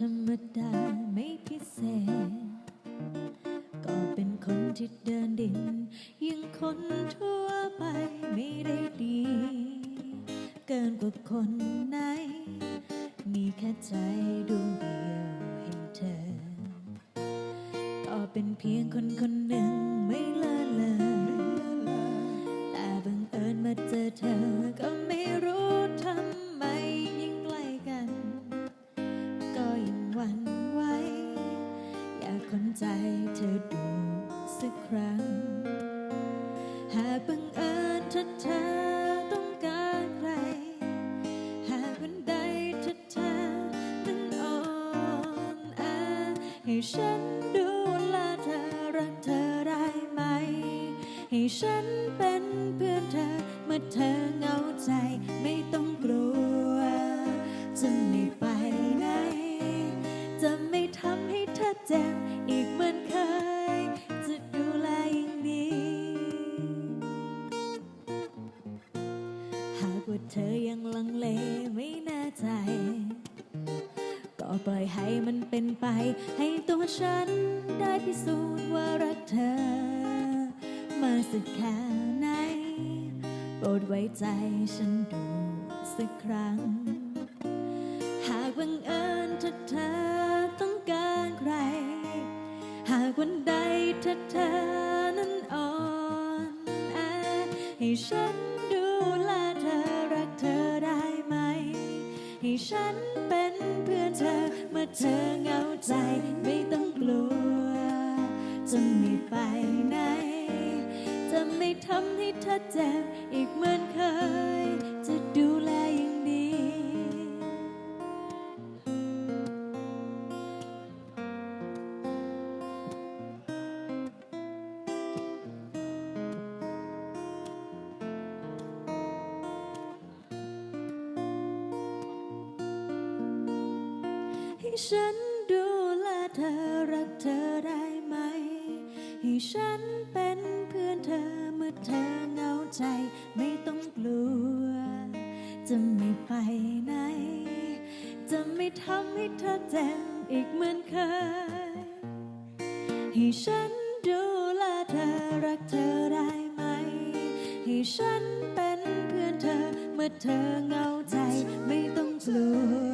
ธรรมดาไม่พิเศษ ก็เป็นคนที่เดินดิน ยังคนทั่วไปไม่ได้ดี เกินกว่าคนไหน มีแค่ใจดวงเดียวให้เธอ ก็เป็นเพียงคนคน ใจเธอดูสักครั้ง หากบังเอิญถ้าเธอต้องการใคร หากวันใดถ้าเธอนั้นอ่อนแอให้ฉันดูแลเธอรักเธอได้ไหม ให้ฉันเป็นเพื่อนเธอเมื่อเธอ เธอเจ็บอีกเหมือนเคย จะดูแลอย่างดีหากว่าเธอยังลังเลไม่แน่ใจ ก็ปล่อยให้มันเป็นไป ให้ตัวฉันได้พิสูจน์ว่ารักเธอ มาสักแค่ไหนโปรดไว้ใจฉันดูสักครั้ง หากบังเอิญถ้าเธอากวันใดถ้าเธอนั้นอ่อนแอให้ฉันดูแลเธอรักเธอได้ไหม ให้ฉันเป็นเพื่อนเธอเมื่อเธอเหงาใจไม่ต้องกลัว จะไม่ไปไหน จะไม่ทำให้เธอเจ็บอีกเหมือนเคยจะ ฉันดูแลเธอรักเธอได้ไหม ให้ฉันเป็นเพื่อนเธอเมื่อเธอเหงาใจไม่ต้องกลัว จะไม่ไปไหน จะไม่ทำให้เธอเจ็บอีกเหมือนเคย ให้ฉันดูแลเธอรักเธอได้ไหม ให้ฉันเป็นเพื่อนเธอเมื่อเธอเหงาใจไม่ต้องกลัว